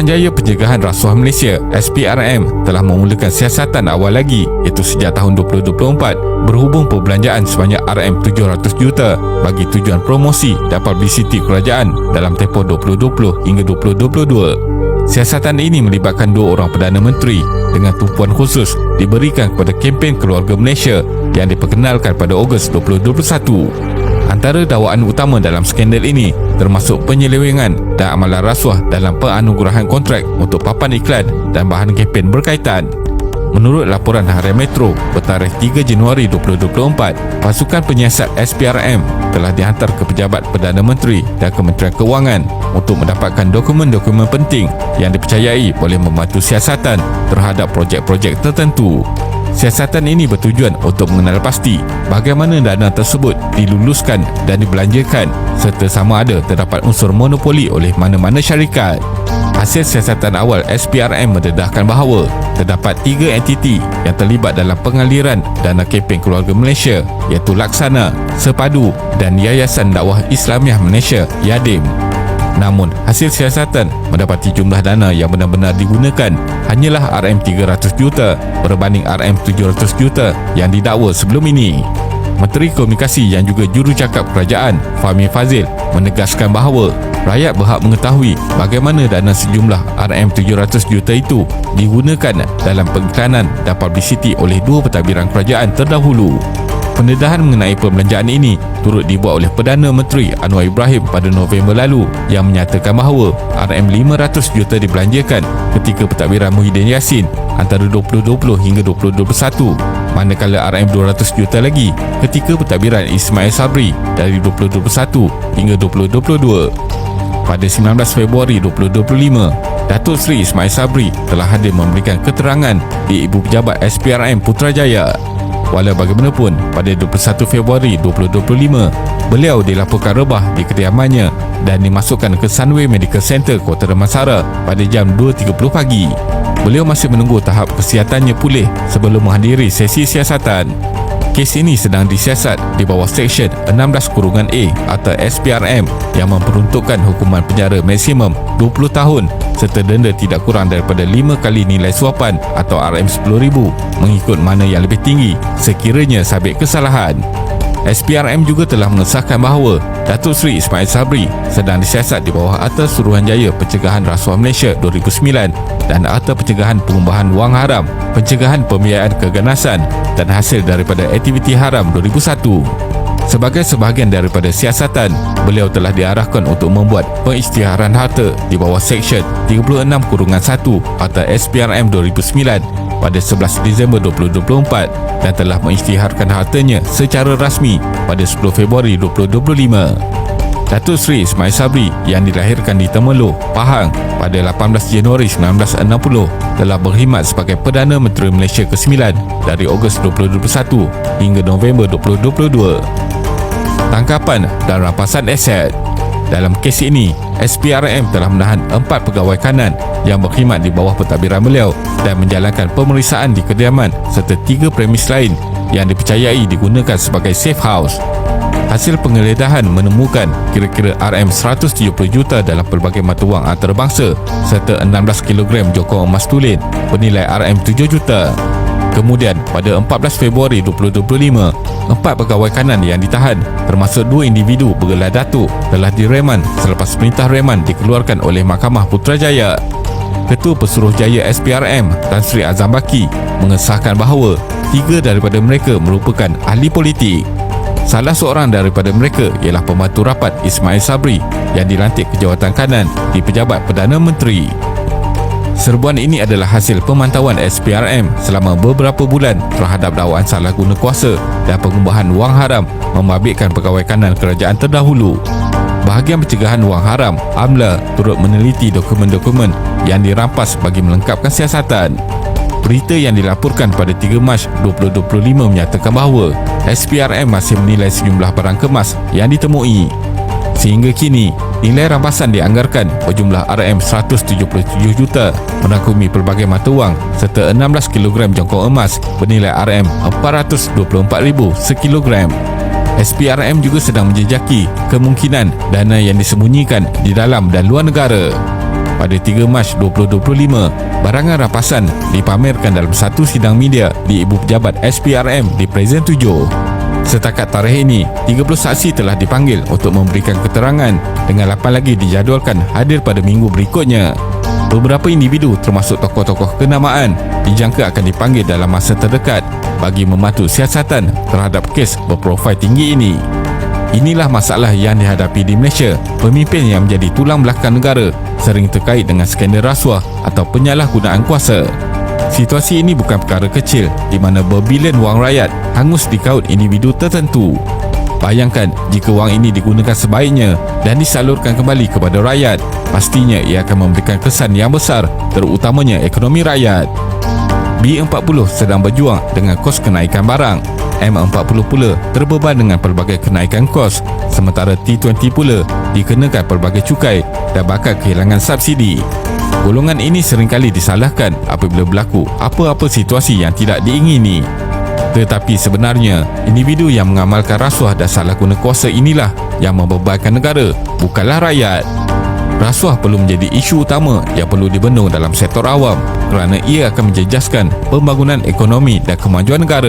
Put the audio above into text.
Suruhanjaya Pencegahan Rasuah Malaysia SPRM telah memulakan siasatan awal lagi iaitu sejak tahun 2024 berhubung perbelanjaan sebanyak RM700 juta bagi tujuan promosi dan publicity kerajaan dalam tempoh 2020 hingga 2022. Siasatan ini melibatkan dua orang Perdana Menteri dengan tumpuan khusus diberikan kepada kempen keluarga Malaysia yang diperkenalkan pada Ogos 2021. Antara dakwaan utama dalam skandal ini termasuk penyelewengan dan amalan rasuah dalam penganugerahan kontrak untuk papan iklan dan bahan kempen berkaitan. Menurut laporan Harian Metro bertarikh 3 Januari 2024, pasukan penyiasat SPRM telah dihantar ke pejabat Perdana Menteri dan Kementerian Kewangan untuk mendapatkan dokumen-dokumen penting yang dipercayai boleh membantu siasatan terhadap projek-projek tertentu. Siasatan ini bertujuan untuk mengenal pasti bagaimana dana tersebut diluluskan dan dibelanjakan serta sama ada terdapat unsur monopoli oleh mana-mana syarikat. Hasil siasatan awal SPRM mendedahkan bahawa terdapat tiga entiti yang terlibat dalam pengaliran dana kempen keluarga Malaysia iaitu Laksana, Sepadu dan Yayasan Dakwah Islamiah Malaysia YADIM. Namun, hasil siasatan mendapati jumlah dana yang benar-benar digunakan hanyalah RM300 juta berbanding RM700 juta yang didakwa sebelum ini. Menteri Komunikasi yang juga jurucakap kerajaan Fahmi Fazil menegaskan bahawa rakyat berhak mengetahui bagaimana dana sejumlah RM700 juta itu digunakan dalam pengiklanan dan publicity oleh dua pentadbiran kerajaan terdahulu. Pendedahan mengenai perbelanjaan ini turut dibuat oleh Perdana Menteri Anwar Ibrahim pada November lalu yang menyatakan bahawa RM500 juta dibelanjakan ketika pentadbiran Muhyiddin Yassin antara 2020 hingga 2021 manakala RM200 juta lagi ketika pentadbiran Ismail Sabri dari 2021 hingga 2022. Pada 19 Februari 2025, Datuk Seri Ismail Sabri telah hadir memberikan keterangan di Ibu Pejabat SPRM Putrajaya Walau bagaimanapun, pada 21 Februari 2025, beliau dilaporkan rebah di kediamannya dan dimasukkan ke Sunway Medical Center Kota Damansara pada jam 2.30 pagi. Beliau masih menunggu tahap kesihatannya pulih sebelum menghadiri sesi siasatan. Kes ini sedang disiasat di bawah Seksyen 16 Kurungan A atau SPRM yang memperuntukkan hukuman penjara maksimum 20 tahun serta denda tidak kurang daripada 5 kali nilai suapan atau RM10,000 mengikut mana yang lebih tinggi sekiranya sabit kesalahan. SPRM juga telah mengesahkan bahawa Datuk Seri Ismail Sabri sedang disiasat di bawah Atas Suruhanjaya Pencegahan Rasuah Malaysia 2009 dan Atas Pencegahan Pengubahan Wang Haram, Pencegahan Pembiayaan Keganasan dan hasil daripada aktiviti haram 2001. Sebagai sebahagian daripada siasatan, beliau telah diarahkan untuk membuat pengisytiharan harta di bawah Seksyen 36 Kurungan 1 atau SPRM 2009 pada 11 Disember 2024 dan telah mengisytiharkan hartanya secara rasmi pada 10 Februari 2025. Datuk Seri Ismail Sabri yang dilahirkan di Temerloh, Pahang pada 18 Januari 1960 telah berkhidmat sebagai Perdana Menteri Malaysia ke-9 dari Ogos 2021 hingga November 2022. Tangkapan dan rampasan aset dalam kes ini, SPRM telah menahan empat pegawai kanan yang berkhidmat di bawah pentadbiran beliau dan menjalankan pemeriksaan di kediaman serta tiga premis lain yang dipercayai digunakan sebagai safe house. Hasil penggeledahan menemukan kira-kira RM170 juta dalam pelbagai mata wang antarabangsa serta 16 kg jokong emas tulen bernilai RM7 juta. Kemudian pada 14 Februari 2025, empat pegawai kanan yang ditahan termasuk dua individu bergelar datuk telah direman selepas perintah reman dikeluarkan oleh Mahkamah Putrajaya. Ketua Pesuruhjaya SPRM Tan Sri Azam Baki mengesahkan bahawa tiga daripada mereka merupakan ahli politik. Salah seorang daripada mereka ialah pembantu rapat Ismail Sabri yang dilantik ke jawatan kanan di Pejabat Perdana Menteri. Serbuan ini adalah hasil pemantauan SPRM selama beberapa bulan terhadap dakwaan salah guna kuasa dan pengubahan wang haram membabitkan pegawai kanan kerajaan terdahulu. Bahagian pencegahan wang haram, AMLA, turut meneliti dokumen-dokumen yang dirampas bagi melengkapkan siasatan. Berita yang dilaporkan pada 3 Mac 2025 menyatakan bahawa SPRM masih menilai sejumlah barang kemas yang ditemui. Sehingga kini, Nilai rampasan dianggarkan berjumlah RM177 juta merangkumi pelbagai mata wang serta 16 kg jongkong emas bernilai RM424,000 sekilogram. SPRM juga sedang menjejaki kemungkinan dana yang disembunyikan di dalam dan luar negara. pada 3 Mac 2025, barangan rapasan dipamerkan dalam satu sidang media di Ibu Pejabat SPRM di Presiden 7. Setakat tarikh ini, 30 saksi telah dipanggil untuk memberikan keterangan dengan 8 lagi dijadualkan hadir pada minggu berikutnya. Beberapa individu termasuk tokoh-tokoh kenamaan dijangka akan dipanggil dalam masa terdekat bagi membantu siasatan terhadap kes berprofil tinggi ini. Inilah masalah yang dihadapi di Malaysia. Pemimpin yang menjadi tulang belakang negara sering terkait dengan skandal rasuah atau penyalahgunaan kuasa. Situasi ini bukan perkara kecil di mana berbilion wang rakyat hangus di kaut individu tertentu. Bayangkan jika wang ini digunakan sebaiknya dan disalurkan kembali kepada rakyat, pastinya ia akan memberikan kesan yang besar terutamanya ekonomi rakyat. B40 sedang berjuang dengan kos kenaikan barang. M40 pula terbeban dengan pelbagai kenaikan kos sementara T20 pula dikenakan pelbagai cukai dan bakal kehilangan subsidi. Golongan ini seringkali disalahkan apabila berlaku apa-apa situasi yang tidak diingini. Tetapi sebenarnya, individu yang mengamalkan rasuah dan salah guna kuasa inilah yang membebankan negara, bukanlah rakyat. Rasuah perlu menjadi isu utama yang perlu dibendung dalam sektor awam kerana ia akan menjejaskan pembangunan ekonomi dan kemajuan negara.